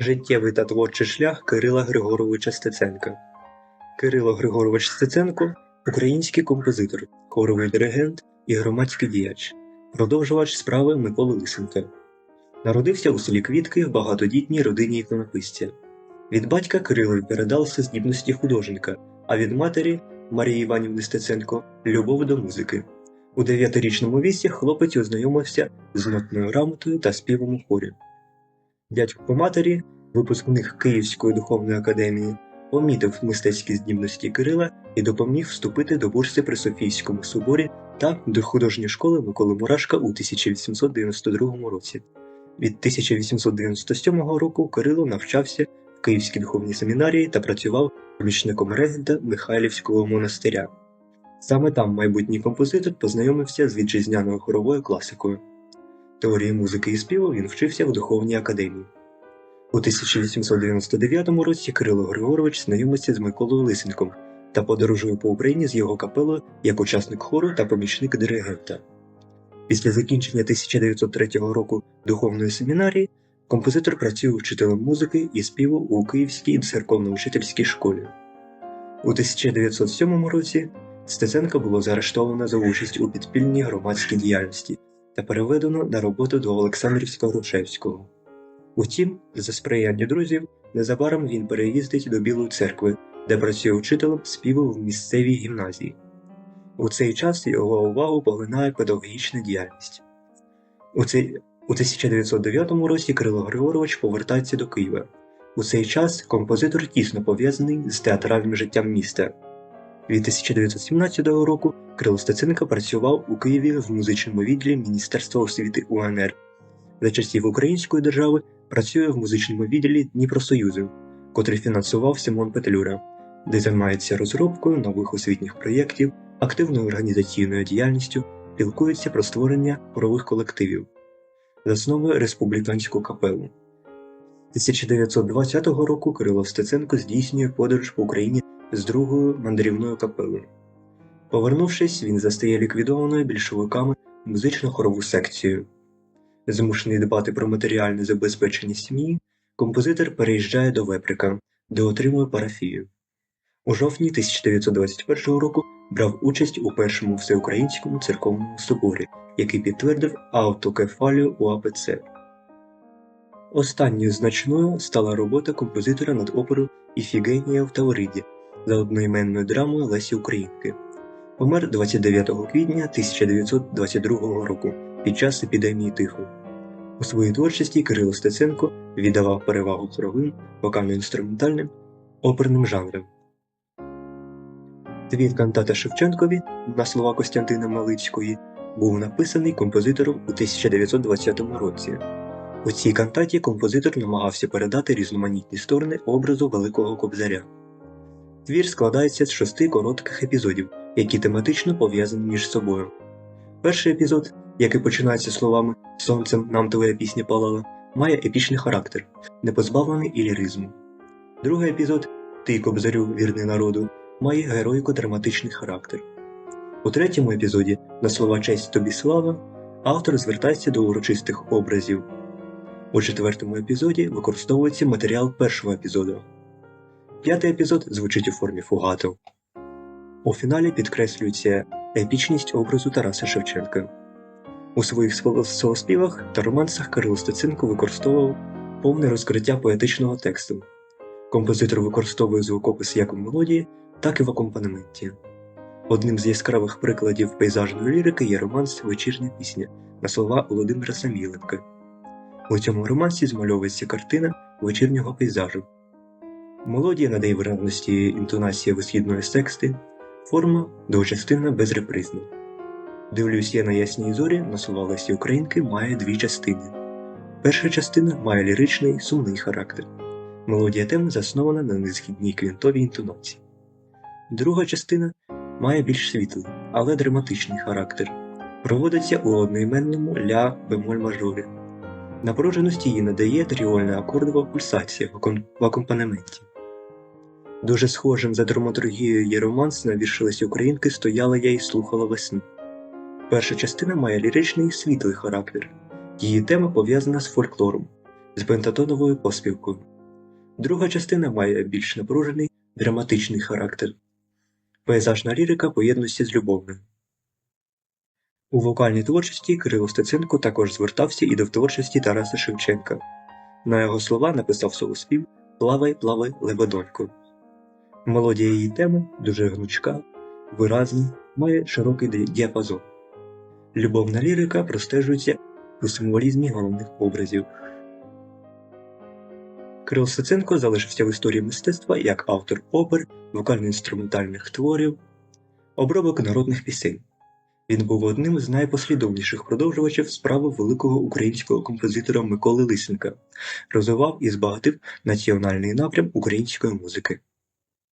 Життєвий та творчий шлях Кирила Григоровича Стеценка Кирило Григорович Стеценко український композитор, хоровий диригент і громадський діяч, продовжувач справи Миколи Лисенка. Народився у селі Квітки в багатодітній родині іконописця. Від батька Кирилові передалися здібності художника, а від матері Марії Іванівни Стеценко любов до музики. У дев'ятирічному віці хлопець ознайомився з нотною грамотою та співом у хорі. Дядько по матері, випускник Київської духовної академії, помітив мистецькі здібності Кирила і допоміг вступити до бурси при Софійському соборі та до художньої школи Миколи Мурашка у 1892 році. Від 1897 року Кирило навчався в Київській духовній семінарії та працював помічником регента Михайлівського монастиря. Саме там майбутній композитор познайомився з вітчизняною хоровою класикою. Теорії музики і співу він вчився в духовній академії. У 1899 році Кирило Григорович знайомиться з Миколою Лисенком та подорожує по Україні з його капелою як учасник хору та помічник диригента. Після закінчення 1903 року духовної семінарії композитор працює вчителем музики і співу у Київській церковно-учительській школі. У 1907 році Стеценка було заарештовано за участь у підпільній громадській діяльності та переведено на роботу до Олександрівського Грушевського. Утім, за сприяння друзів, незабаром він переїздить до Білої церкви, де працює вчителем співу в місцевій гімназії. У цей час його увагу поглинає педагогічна діяльність. У, цей, у 1909 році Кирило Григорович повертається до Києва. У цей час композитор тісно пов'язаний з театральним життям міста. Від 1917 року Кирило Стеценко працював у Києві в музичному відділі Міністерства освіти УНР. За часів Української держави працює в музичному відділі Дніпросоюзу, котрий фінансував Симон Петлюра, де займається розробкою нових освітніх проєктів, активною організаційною діяльністю, пілкується про створення хорових колективів, засновує республіканську капелу. 1920 року Кирило Стеценко здійснює подорож по Україні з другою мандрівною капелою. Повернувшись, він застає ліквідованою більшовиками музично хорову секцію. Змушений дбати про матеріальне забезпечення сім'ї, композитор переїжджає до Веприка, де отримує парафію. У жовтні 1921 року брав участь у першому всеукраїнському церковному соборі, який підтвердив автокефалію у АПЦ. Останньою значною стала робота композитора над оперою Іфігенія в Тавриді за одноіменною драмою Лесі Українки. Помер 29 квітня 1922 року під час епідемії тифу. У своїй творчості Кирило Стеценко віддавав перевагу хоровим, вокально-інструментальним, оперним жанрам. Твір кантата Шевченкові на слова Костянтина Малицької був написаний композитором у 1920 році. У цій кантаті композитор намагався передати різноманітні сторони образу Великого Кобзаря. Твір складається з шести коротких епізодів, які тематично пов'язані між собою. Перший епізод, який починається словами Сонцем нам твоя пісня палала, має епічний характер, не позбавлений і ліризму. Другий епізод Ти, Кобзарю, вірний народу, має героїко-драматичний характер. У третьому епізоді, на слова честь тобі слава, автор звертається до урочистих образів. У четвертому епізоді використовується матеріал першого епізоду. П'ятий епізод звучить у формі фугату. У фіналі підкреслюється епічність образу Тараса Шевченка. У своїх солоспівах та романсах Кирило Стеценко використовував повне розкриття поетичного тексту. Композитор використовує звукопис як у мелодії, так і в акомпанементі. Одним з яскравих прикладів пейзажної лірики є романс Вечірня пісня на слова Володимира Саміленка. У цьому романсі змальовується картина вечірнього пейзажу. Мелодія надає виразності інтонація висхідної тексти, форма двочастинна безрепризна. Дивлюсь я на ясній зорі на слова Лесі Українки має дві частини. Перша частина має ліричний сумний характер. Мелодія тем заснована на несхідній квінтовій інтонації. Друга частина має більш світлий, але драматичний характер. Проводиться у одноіменному ля бемоль мажорі. Напруженості її надає тріольна акордова пульсація в акомпанементі. Дуже схожим за драматургією є романс на вірші Українки Стояла я і слухала весну. Перша частина має ліричний світлий характер. Її тема пов'язана з фольклором, з пентатоновою поспівкою. Друга частина має більш напружений драматичний характер. Пейзажна лірика поєднується з любовною. У вокальній творчості Кирило Стеценко також звертався і до творчості Тараса Шевченка. На його слова написав солоспів Плавай, плавай, лебедонько. Мелодія її теми дуже гнучка, виразна, має широкий діапазон. Любовна лірика простежується у символізмі головних образів. Кирил Стеценко залишився в історії мистецтва як автор опер, вокально-інструментальних творів, обробок народних пісень. Він був одним з найпослідовніших продовжувачів справи великого українського композитора Миколи Лисенка, розвивав і збагатив національний напрям української музики.